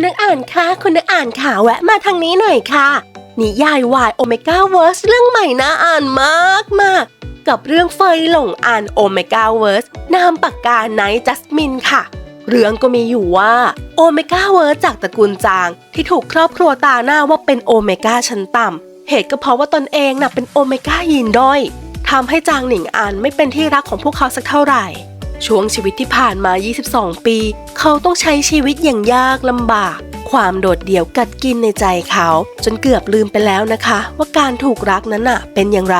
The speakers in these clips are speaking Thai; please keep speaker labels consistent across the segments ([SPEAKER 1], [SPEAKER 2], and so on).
[SPEAKER 1] คุณนักอ่านคะคุณนักอ่านข่าวแวะมาทางนี้หน่อยค่ะ นิยายวายโอเมก้าเวิร์สเรื่องใหม่น่าอ่านมากมากกับเรื่องเฟยหลงอ่านโอเมก้าเวิร์สนามปากกาไนจัสมินค่ะ เรื่องก็มีอยู่ว่าโอเมก้าเวิร์สจากตระกูลจาง ที่ถูกครอบครัวตาหน้าว่าเป็นโอเมก้าชั้นต่ำเหตุก็เพราะว่าตนเองน่ะเป็นโอเมก้ายีนด้อยทำให้จางหนิงอันไม่เป็นที่รักของพวกเขาสักเท่าไหร่ ช่วงชีวิตที่ผ่านมา 22 ปี เขาต้องใช้ชีวิตอย่างยากลำบาก ความโดดเดี่ยวกัดกินในใจเขา จนเกือบลืมไปแล้วนะคะ ว่าการถูกรักนั้นน่ะเป็นอย่างไร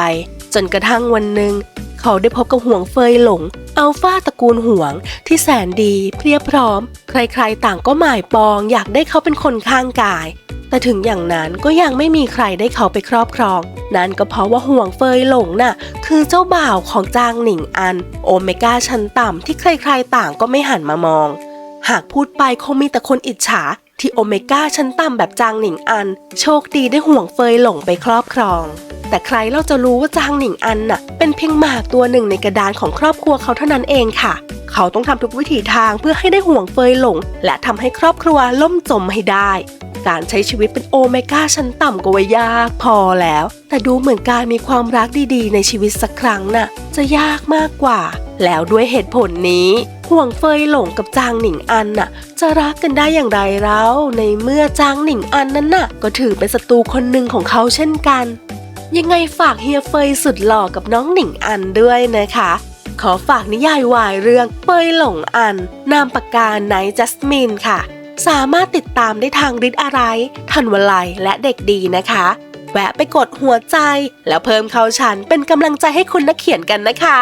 [SPEAKER 1] จนกระทั่งวันหนึ่ง เขาได้พบกับห่วงเฟยหลง อัลฟาตระกูลห่วง ที่แสนดี เพรียบพร้อม ใครๆต่างก็หมายปอง อยากได้เขาเป็นคนข้างกาย แต่ถึงอย่างนั้นก็ยังไม่มีใครได้เขาไปครอบครอง นั่นก็เพราะว่าห่วงเฟยหลงน่ะ คือเจ้าบ่าวของจางหนิงอัน โอเมก้าชั้นต่ำที่ใครๆต่างก็ไม่หันมามอง หากพูดไปคงมีแต่คนอิจฉา ที่โอเมก้าชั้นต่ำแบบจางหนิงอัน โชคดีได้ห่วงเฟยหลงไปครอบครอง แต่ใครเราจะรู้ว่าจางหนิงอันน่ะ เป็นเพียงหมากตัวหนึ่งในกระดานของครอบครัวเขาเท่านั้นเองค่ะ เขาต้องทำทุกวิถีทางเพื่อให้ได้ห่วงเฟยหลง และทำให้ครอบครัวล่มจมให้ได้ การใช้ชีวิตเป็นโอเมก้าชั้นต่ำก็ว่ายากพอแล้ว แต่ดูเหมือนการมีความรักดีๆ ในชีวิตสักครั้งน่ะ จะยากมากกว่า แล้วด้วยเหตุผลนี้ ห่วงเฟยหลงกับจางหนิงอันน่ะ จะรักกันได้อย่างไรแล้วในเมื่อจางหนิงอันนั้นน่ะ ก็ถือเป็นศัตรูคนหนึ่งของเขาเช่นกัน ยังไงฝากเฮียเฟยสุดหล่อกับน้องหนิงอันด้วยนะคะขอฝากนิยายวายเรื่องเฟยหลงอัน นามปากกาไนจัสมินค่ะ สามารถติดตามได้ทางริดอะไรทันวลัยและเด็กดีนะคะ แวะไปกดหัวใจ แล้วเพิ่มเข้าชันเป็นกำลังใจให้คุณนักเขียนกันนะคะ